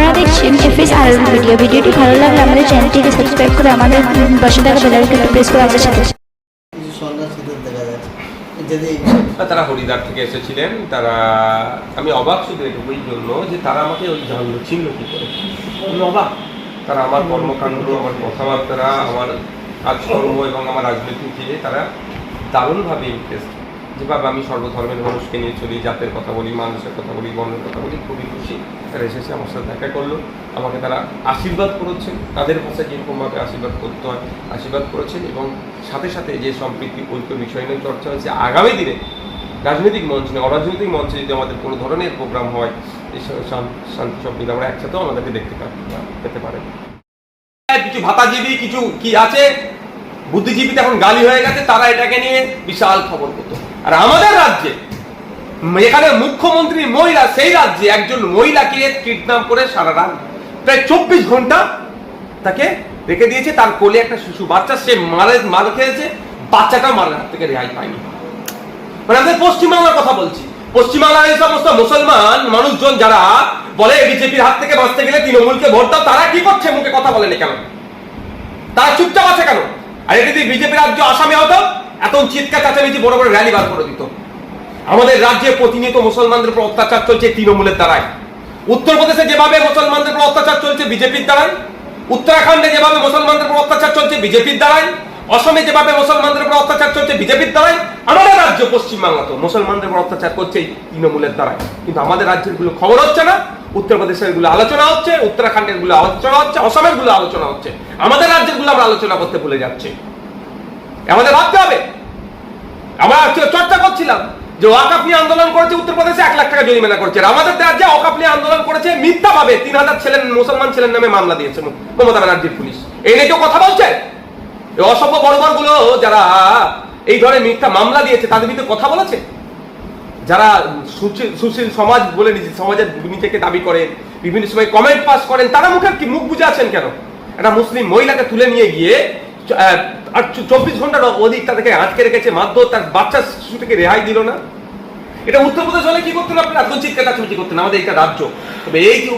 আপনারা দেখছেন এফএস আর ভিডিও ভিডিওটি ভালো লাগলে আমাদের চ্যানেলটিকে সাবস্ক্রাইব করে আমাদের পাশে থাকা বেল আইকনটি প্রেস করে আমাদের সাথে তারা হরিদ্বার থেকে এসেছিলেন, তারা, আমি অবাক শুধু এটুকুই জন্য যে তারা আমাকে ওই জানলো, চিনল কি করে? অবাক। তারা আমার কর্মকাণ্ড, আমার কথাবার্তা, আমার কাজকর্ম এবং আমার রাজনীতি রাজনীতিকে তারা দারুণভাবে ইন্টারেস্ট যেভাবে আমি সর্বধর্মের মানুষকে নিয়ে চলি, জাতের কথা বলি, মানুষের কথা বলি, বর্ণের কথা বলি, খুবই খুশি। তারা এসেছে, আমার সাথে দেখা করল। আমাকে তারা আশীর্বাদ করেছেন। তাদের ভাষায় যেরকমভাবে আশীর্বাদ করতে হয়, আশীর্বাদ করেছেন এবং সাথে সাথে যে সম্পৃক্তি ঐক্য বিষয় নিয়ে চর্চা হচ্ছে আগামী দিনে রাজনৈতিক মঞ্চ নিয়ে, অরাজনৈতিক মঞ্চে যদি আমাদের কোনো ধরনের প্রোগ্রাম হয় এই শান্তি সম্প্রীতি আমরা একসাথেও আমাদেরকে দেখতে পেতে পারে কিছু ভাতাজীবী, কিছু কি আছে? বুদ্ধিজীবী এখন গালি হয়ে গেছে, তারা এটাকে নিয়ে বিশাল খবর করতো আর আমাদের রাজ্যে, এখানে মুখ্যমন্ত্রী মহিলা, সেই রাজ্যে একজন মহিলাকে কিডন্যাপ করে সারা রাত প্রায় চব্বিশ ঘণ্টা তাকে রেখে দিয়েছে। তার কোলে একটা শিশু বাচ্চা, সে মারে, মার খেয়েছে, বাচ্চাটা মারার হাত থেকে রেহাই পায়নি। মানে আমাদের পশ্চিমবাংলার কথা বলছি। পশ্চিমবাংলার এই সমস্ত মুসলমান মানুষজন যারা বলে বিজেপির হাত থেকে বাঁচতে গেলে তৃণমূলকে ভোট দাও, তারা কি করছে? মুখে কথা বলেনি কেন? তারা চুপচাপ আছে কেন? আর এটা যদি বিজেপি রাজ্য আসামে হতো এত চিৎকার চাচামেচি বড় বড় র্যালি বার করে দিত। আমাদের রাজ্যে প্রতিনিয়ত মুসলমানদের উপর অত্যাচার চলছে তৃণমূলের দ্বারাই। উত্তরপ্রদেশে যেভাবে মুসলমানদের উপর অত্যাচার চলছে বিজেপির দ্বারাই, উত্তরাখণ্ডে যেভাবে মুসলমানদের উপর অত্যাচার চলছে বিজেপির দ্বারাই, অসমে যেভাবে মুসলমানদের উপর অত্যাচার চলছে বিজেপির দ্বারাই, আমাদের রাজ্য পশ্চিমবাংলা তো মুসলমানদের উপর অত্যাচার করছে তৃণমূলের দ্বারাই। কিন্তু আমাদের রাজ্যেরগুলো খবর হচ্ছে না, উত্তরপ্রদেশেরগুলো আলোচনা হচ্ছে, উত্তরাখণ্ডেরগুলো আলোচনা হচ্ছে, অসমেরগুলো আলোচনা হচ্ছে। আমাদের রাজ্যেরগুলো আমরা আলোচনা করতে ভুলে যাচ্ছি। আমাদের ভাবতে হবে। আমরা চর্চা করছিলাম যে ওয়াকাপ নিয়ে আন্দোলন করেছে উত্তরপ্রদেশে এক লাখ টাকা জরিমানা করছে। আমাদের রাজ্যে ওয়াকাপ নিয়ে আন্দোলন করেছে মিথ্যা ভাবে তিন হাজার ছেলের মুসলমান ছেলের নামে মামলা দিয়েছে মমতা ব্যানার্জির পুলিশ। এই নিয়ে কেউ কথা বলছে? অসভ্য বড়গুলো যারা এই ধরনের মিথ্যা মামলা দিয়েছে, তাদের বিরুদ্ধে কথা বলেছে? যারা সুশীল- সমাজ বলে নিজে সমাজের নিজেকে দাবি করে, বিভিন্ন সময় কমেন্ট পাস করেন, তারা মুখে কি মুখ বুঝে আছেন কেন? একটা মুসলিম মহিলাকে তুলে নিয়ে গিয়ে আর চব্বিশ ঘণ্টার অধিক তাদেরকে আটকে রেখেছে, মারধর, তার বাচ্চা শিশুটিকে রেহাই দিল না। এটা উত্তরপ্রদেশ হলে কি করতেন আপনি? এত চিৎকার কাছাকাছি করতেন? আমাদের এটা রাজ্য। তবে এই যে